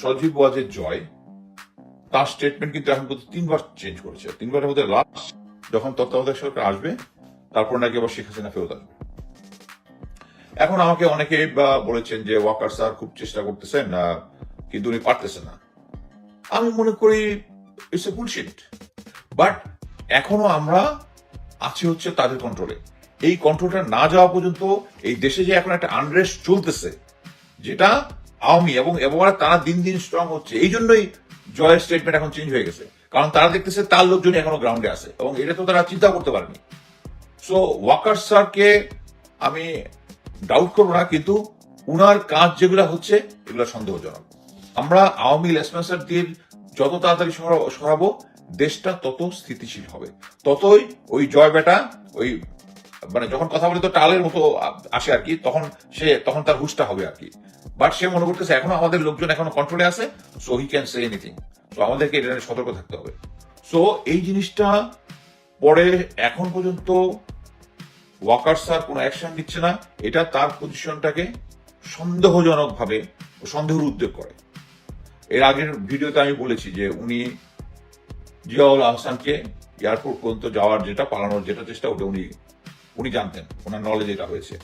সজীব ওয়াজের জয়, তার স্টেটমেন্ট কিন্তু এখন পর্যন্ত তিনবার চেঞ্জ করেছে। তিনবারের মধ্যে লাস্ট যখন তত্ত্বাবধায়ক সরকার আসবে, তারপর নাকি আবার শেখ হাসিনা ফেরত আসবে। এখন আমাকে অনেকে বা বলেছেন যে ওয়াকার স্যার খুব চেষ্টা করতেছেন কিন্তু উনি পারতেছেন না। আমি মনে করি ইটস এ বুলশিট বাট এখনও আমরা আছি হচ্ছে তাদের কন্ট্রোলে এই কন্ট্রোলটা না যাওয়া পর্যন্ত এই দেশে যে এখন একটা আনরেস্ট চলতেছে, যেটা আওয়ামী এবং এবার তারা দিন দিন স্ট্রং হচ্ছে। এই জন্যই জয়ের স্টেটমেন্ট এখন চেঞ্জ হয়ে গেছে। কারণ তারা দেখতেছে তার লোকজন এখনও গ্রাউন্ডে আছে এবং এটা তো তারা চিন্তা করতে পারেনি। সো ওয়াকার স্যারকে আমি ডাউট করব না, কিন্তু উনার কাজ যেগুলো হচ্ছে, এগুলো সন্দেহজনক। আমরা আওয়ামী লেসপেন্সার দিয়ে যত তাড়াতাড়ি সরাবো, দেশটা তত স্থিতিশীল হবে। ততই ওই জয় বেটা, ওই মানে যখন কথা বলে তো টালের মতো আসে আর কি, তখন সে, তখন তার হুশটা হবে আর কি। বাট সে মনে করতেছে, এখনও আমাদের লোকজন এখনও কন্ট্রোলে আছে so he can say anything তো আমাদেরকে এটা নিয়ে সতর্ক থাকতে হবে। সো এই জিনিসটা পরে এখন পর্যন্ত ওয়াকার স্যার কোনো অ্যাকশন দিচ্ছে না। এটা তার পজিশনটাকে সন্দেহজনক ভাবে সন্দেহের উদ্যোগ করে। এর আগের ভিডিওতে আমি বলেছি যে উনি জিয়াউল আহসানকে এয়ারপোর্ট পর্যন্ত যাওয়ার যেটা পালানোর যেটা চেষ্টা, ওটা উনি উনি জানতেন, ওনার নলেজ এটা হয়েছে।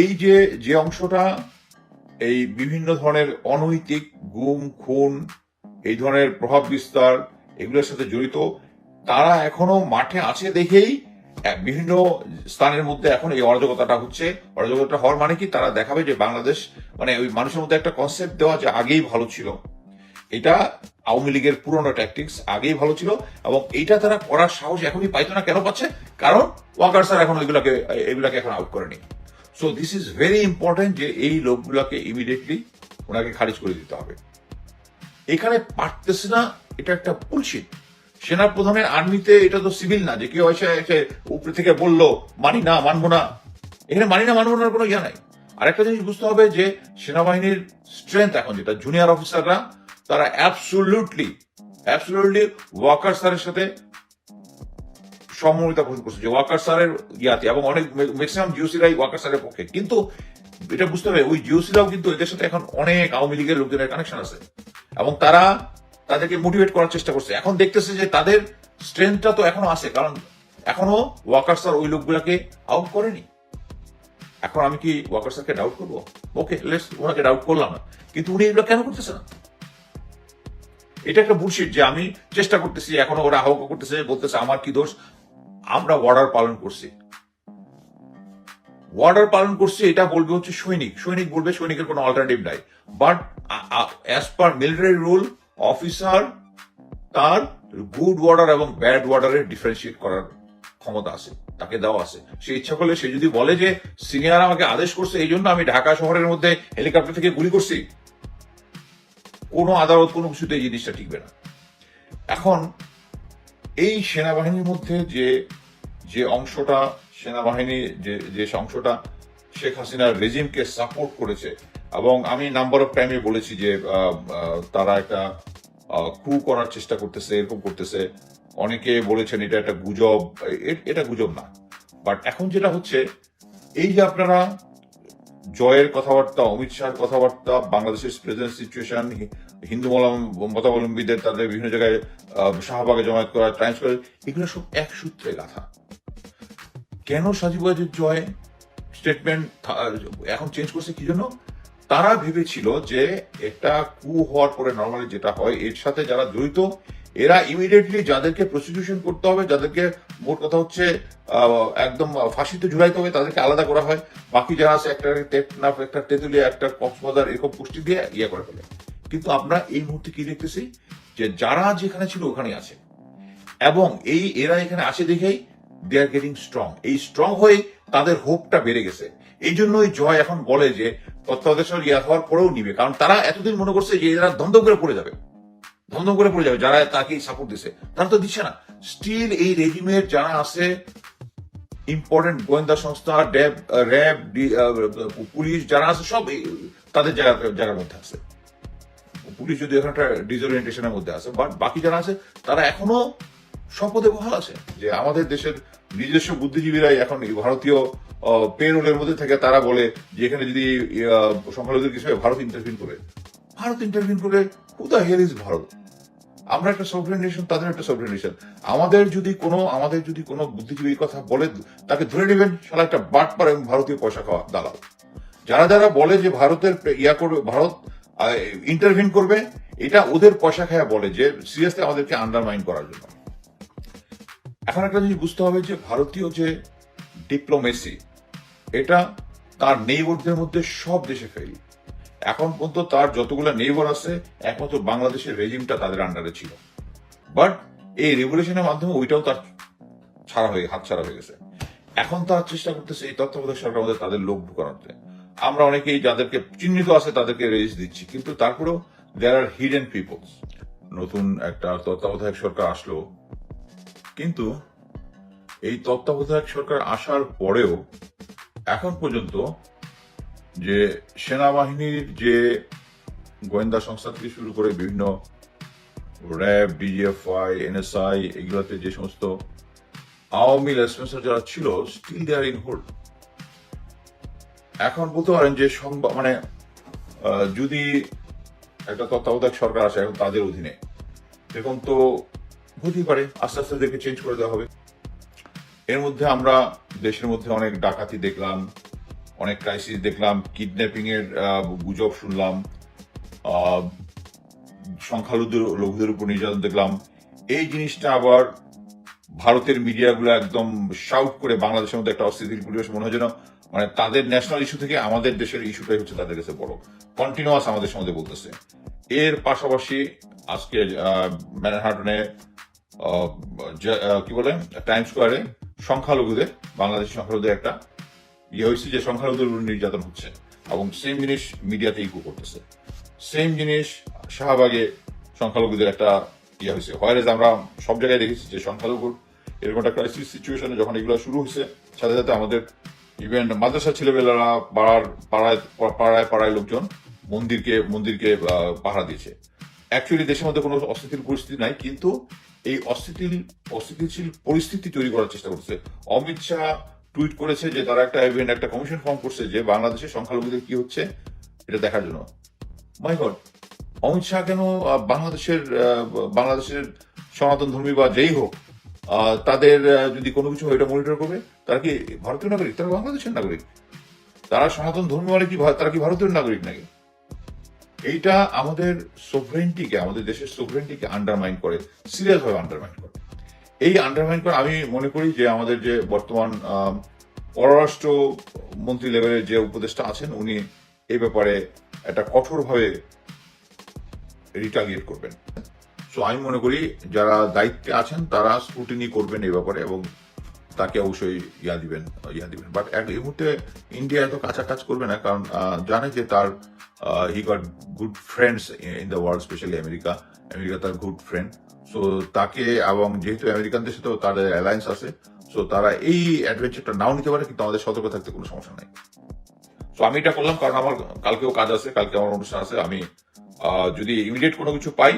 এই যে যে অংশটা এই বিভিন্ন ধরনের অনৈতিক গুম, খুন, এই ধরনের প্রভাব বিস্তার এগুলোর সাথে জড়িত। তারা এখনও মাঠে আছে দেখেই বিভিন্ন স্থানের মধ্যে এখন এই অরাজকতাটা হচ্ছে। অরাজকতা হওয়ার মানে কি? তারা দেখাবে যে বাংলাদেশ মানে ওই মানুষের মধ্যে একটা কনসেপ্ট দেওয়া যে আগেই ভালো ছিল। এটা আওয়ামী লীগের পুরনো ট্যাকটিক্স আগেই ভালো ছিল এবং এইটা তারা করার সাহস এখনই পাইতো না। কেন পাচ্ছে? কারণ ওয়াকার স্যার এখন ওইগুলাকে এগুলাকে এখন আউট করেনি। So this is very important যে এই লোকগুলাকে ইমিডিয়েটলি ওনাকে খারিজ করে দিতে হবে। এখানে পারতেছে না, এটা একটা বুলশিট সেনা প্রধানের আর্মিতে এটা তো সিভিল না, যে কেউ এসে উপরে থেকে বলল, মানি না, মানবো না। এখানে মানি না, মানবো না কোনো ইয়ে নাই। আরেকটা জিনিস বুঝতে হবে যে সেনাবাহিনীর স্ট্রেংথ এখন যেটা জুনিয়র অফিসাররা তারা অ্যাবসুলুটলি অ্যাবসুলুটলি ওয়াকার স্যারের সাথে সম্মতিতা পোষণ করছে যে ওয়াকার স্যারের ইয়াতে এবং অনেক ম্যাক্সিমাম জিওসিরাই ওয়াকার স্যারের পক্ষে। কিন্তু এটা বুঝতে হবে, ওই জিওসিরাও কিন্তু এদের সাথে এখন অনেক আওয়ামী লীগের লোকজনের কানেকশন আছে। এবং তারা তাদেরকে মোটিভেট করার চেষ্টা করছে। এখন দেখতেছে যে তাদের স্ট্রেংথটা তো এখনও আছে, কারণ এখনও ওয়াকার স্যার ওই লোকগুলাকে আউট করেনি। এখন আমি কি ওয়াকার স্যারকে ডাউট করব? ওকে লেটস ওনাকে ডাউট করলাম না। কিন্তু উনি এগুলো কেন করতেছে না? এটা একটা বুলশিট যে আমি চেষ্টা করতেছি, এখনও ওরা আহ্বান করতেছে, বলতেছে আমার কি দোষ? আমরা অর্ডার পালন করছি। অর্ডার পালন করছি, এটা বলবে হচ্ছে সৈনিক। সৈনিক বলবে সৈনিকের কোনো অল্টারনেটিভ নাই। But as per military rule officer তার গুড ওয়ার্ডার এবং ব্যাড ওয়ার্ডারের ডিফারেন্সিয়েট করার ক্ষমতা আছে, তাকে দেওয়া আছে। সে ইচ্ছা করলে, সে যদি বলে যে সিনিয়র আমাকে আদেশ করছে, এই জন্য আমি ঢাকা শহরের মধ্যে হেলিকপ্টার থেকে গুলি করছি, কোনো আদালত কোনো কিছুতে এই জিনিসটা টিকবে না। এখন, এই সেনাবাহিনীর মধ্যে যে যে অংশটা সেনাবাহিনী, যে যে অংশটা শেখ হাসিনার রেজিমকে সাপোর্ট করেছে, এবং আমি নাম্বার অফ টাইমে বলেছি যে তারা একটা কু করার চেষ্টা করতেছে, এরকম করতেছে। অনেকে বলেছেন এটা একটা গুজব এটা গুজব না। বাট এখন যেটা হচ্ছে, এই যে আপনারা জয়ের কথাবার্তা, অমিত শাহের কথাবার্তা, বাংলাদেশের প্রেজেন্ট সিচুয়েশন হিন্দু মতাবলম্বীদের তাদের বিভিন্ন জায়গায় শাহবাগে জমায়েত করা করা এগুলো সব এক সূত্রে গাথা। কেন সাজিব জয় স্টেটমেন্ট এখন চেঞ্জ করছে কি জন্য? তারা ভেবেছিল যে এটা কু হওয়ার পরে নর্মালি যেটা হয়, এর সাথে যারা জড়িত, এরা ইমিডিয়েটলি যাদেরকে প্রসিকিউশন করতে হবে, যাদেরকে মোট কথা হচ্ছে একদম ফাঁসিতে ঝুলাইতে হবে, তাদেরকে আলাদা করা হয়। বাকি যারা আছে, একটা টেকনাফ একটা তেতুলিয়া, একটা কক্সবাজার, এরকম পুষ্টি দিয়ে ইয়ে করে ফেলে। কিন্তু আমরা এই মুহূর্তে কি দেখতেছি? যে যারা যেখানে ছিল ওখানে আছে। এবং এই এরা এখানে আসে দেখেই দে আর গেটিং স্ট্রং এই স্ট্রং হয়ে তাদের হোপটা বেড়ে গেছে। এই জন্যই জয় এখন বলে যে, তত্ত্বাবধায়ক ইয়া হওয়ার পরেও নিবে। কারণ তারা এতদিন মনে করছে যে, এরা ধন্দম করে পড়ে যাবে। ধন্দম করে পড়ে যাবে। যারা তাকে সাপোর্ট দিছে। তারা তো দিচ্ছে না। স্টিল এই রেজিমের যারা আছে ইম্পর্টেন্ট গোয়েন্দা সংস্থা ড্যাব র্যাব পুলিশ যারা আছে, সব তাদের জায়গা, জায়গার মধ্যে আছে। পুলিশ যদি এখন একটা ডিসওরিয়েন্টেশনের মধ্যে আছে বাট বাকি যারা আছে, তারা এখনও সম্পদে বহাল আছে। যে আমাদের দেশের নিজস্ব বুদ্ধিজীবীরাই এখন ভারতীয় পেরোলের মধ্যে থেকে তারা বলে যে এখানে যদি সংখ্যালঘুদের কিছু ভারত ইন্টারভিন করে ভারত ইন্টারভিউ করে who the here is Bharat? আমরা একটা সফরেন নেশন তাদের একটা সফরেন নেশন আমাদের যদি কোনো, আমাদের যদি কোনো বুদ্ধিজীবীর কথা বলে, তাকে ধরে নেবেন সালা একটা বাট পার ভারতীয় পয়সা খাওয়া দালাল যারা যারা বলে যে ভারতের ইয়া করবে, ভারত ইন্টারভিউ করবে, এটা ওদের পয়সা খায়া বলে যে সিরিয়াসলি আমাদেরকে আন্ডারমাইন করার জন্য। এখন একটা জিনিস বুঝতে হবে যে ভারতীয় যে ডিপ্লোমেসি এটা তার নেইবরদের মধ্যে সব দেশে ফেল এখন পর্যন্ত তার যতগুলো নেইবর আছে, একমাত্র বাংলাদেশের রেজিমটা তাদের আন্ডারে ছিল। বাট এই রেগুলেশনের মাধ্যমে ওইটাও তার ছাড়া হয়ে হাত ছাড়া হয়ে গেছে। এখন তার চেষ্টা করতেছে এই তত্ত্বাবধায়ক সরকার আমাদের তাদের লোক ঢুকানোতে আমরা অনেকেই যাদেরকে চিহ্নিত আছে তাদেরকে রেজিস দিচ্ছি, কিন্তু তারপরেও দেয়ার আর হিডেন পিপলস নতুন একটা তত্ত্বাবধায়ক সরকার আসলো কিন্তু এই তত্ত্বাবধায়ক সরকার আসার পরেও এখন পর্যন্ত যে সেনাবাহিনীর যে গোয়েন্দা সংস্থা থেকে শুরু করে বিভিন্ন র্যাব ডিজিএফআই এনএসআই এগুলোতে যে সমস্ত আওয়ামী লেসপেন্সার যারা ছিল স্টিল দেয়ার ইন হোল্ড এখন বলতে পারেন যে সংবাদ মানে যদি একটা তত্ত্বাবধায়ক সরকার আসে এখন তাদের অধীনে। এরকম তো হতেই পারে। আস্তে আস্তে দেখে চেঞ্জ করে দেওয়া হবে। এর মধ্যে আমরা দেশের মধ্যে অনেক ডাকাতি দেখলাম, অনেক ক্রাইসিস দেখলাম কিডন্যাপিং এর গুজব শুনলাম সংখ্যালঘুদের, লঘুদের উপর নির্যাতন দেখলাম। এই জিনিসটা আবার ভারতের মিডিয়াগুলো একদম শাউট করে বাংলাদেশের মধ্যে একটা অস্থিতিশীল পরিবেশ মনে হয় মানে তাদের ন্যাশনাল ইস্যু থেকে আমাদের দেশের ইস্যুটাই হচ্ছে তাদের কাছে বড়। কন্টিনিউয়াস আমাদের সমাজে বলতেছে। এর পাশাপাশি আজকে ম্যানহাটনে কি বলে টাইম স্কোয়ারে সংখ্যালঘুদের, বাংলাদেশ সংখ্যালঘুদের একটা ইয়ে হয়েছে যে সংখ্যালঘুদের নির্যাতন হচ্ছে এবং সেম জিনিস মিডিয়াতে ইকো করতেছে। সেম জিনিস শাহবাগে সংখ্যালঘুদের একটা ইয়ে হয়েছে। হোয়ারেজ আমরা সব জায়গায় দেখেছি যে সংখ্যালঘুর এরকম একটা ক্রাইসিস সিচুয়েশনে যখন এগুলো শুরু হয়েছে, সাথে সাথে আমাদের ইভেন মাদ্রাসা ছেলেবেলারা পাড়ার, পাড়ায় পাড়ায় পাড়ায় লোকজন মন্দিরকে মন্দিরকে পাহারা দিয়েছে। অ্যাকচুয়ালি দেশের মধ্যে কোনো অস্থিতিশীল পরিস্থিতি নাই, কিন্তু এই অস্থিতিশীল অস্থিতিশীল পরিস্থিতি তৈরি করার চেষ্টা করছে। অমিত শাহ টুইট করেছে যে তারা একটা ইভেন্ট একটা কমিশন ফর্ম করছে যে বাংলাদেশের সংখ্যালঘুদের কি হচ্ছে এটা দেখার জন্য। মাই গড অমিত শাহ কেন বাংলাদেশের বাংলাদেশের সনাতন ধর্মী বা যেই হোক তাদের যদি কোনো কিছু এটা মনিটর করবে? তারা কি ভারতীয় নাগরিক? তারা বাংলাদেশের নাগরিক। তারা সনাতন ধর্মী মানে কি তারা কি ভারতীয় নাগরিক নাকি? এইটা আমাদের সোভরেন্টিকে আমাদের দেশের সোভরেন্টিকে আন্ডারমাইন করে সিরিয়াস ভাবে আন্ডারমাইন করে। এই আন্ডারমাইন করে আমি মনে করি যে আমাদের যে বর্তমান পররাষ্ট্র মন্ত্রী লেভেলের যে উপদেষ্টা আছেন, উনি এই ব্যাপারে একটা কঠোরভাবে রিটালিয়েট করবেন। সো আমি মনে করি যারা দায়িত্বে আছেন, তারা স্ক্রুটিনি করবেন এই ব্যাপারে এবং তাকে অবশ্যই ইয়া দিবেন ইয়া দিবেন। বাট এই মুহূর্তে ইন্ডিয়া এত কাছা কাজ করবে না, কারণ জানে যে তার he got good friends in the world specially America. America তার গুড ফ্রেন্ড সো তাকে এবং যেহেতু আমেরিকানদের সাথেও তাদের অ্যালায়েন্স আছে সো তারা এই অ্যাডভেঞ্চারটা নাও নিতে পারে, কিন্তু আমাদের সতর্ক থাকতে কোনো সমস্যা নাই। তো আমি এটা করলাম কারণ আমার কালকেও কাজ আছে, কালকে আমার অনুষ্ঠান আছে, আমি যদি ইমিডিয়েট কোনো কিছু পাই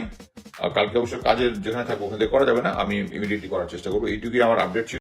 কালকে অবশ্য কাজের যেখানে থাকব ওখানে করা যাবে না, আমি ইমিডিয়েটলি করার চেষ্টা করব। এইটুকুই আমার আপডেট ছিল।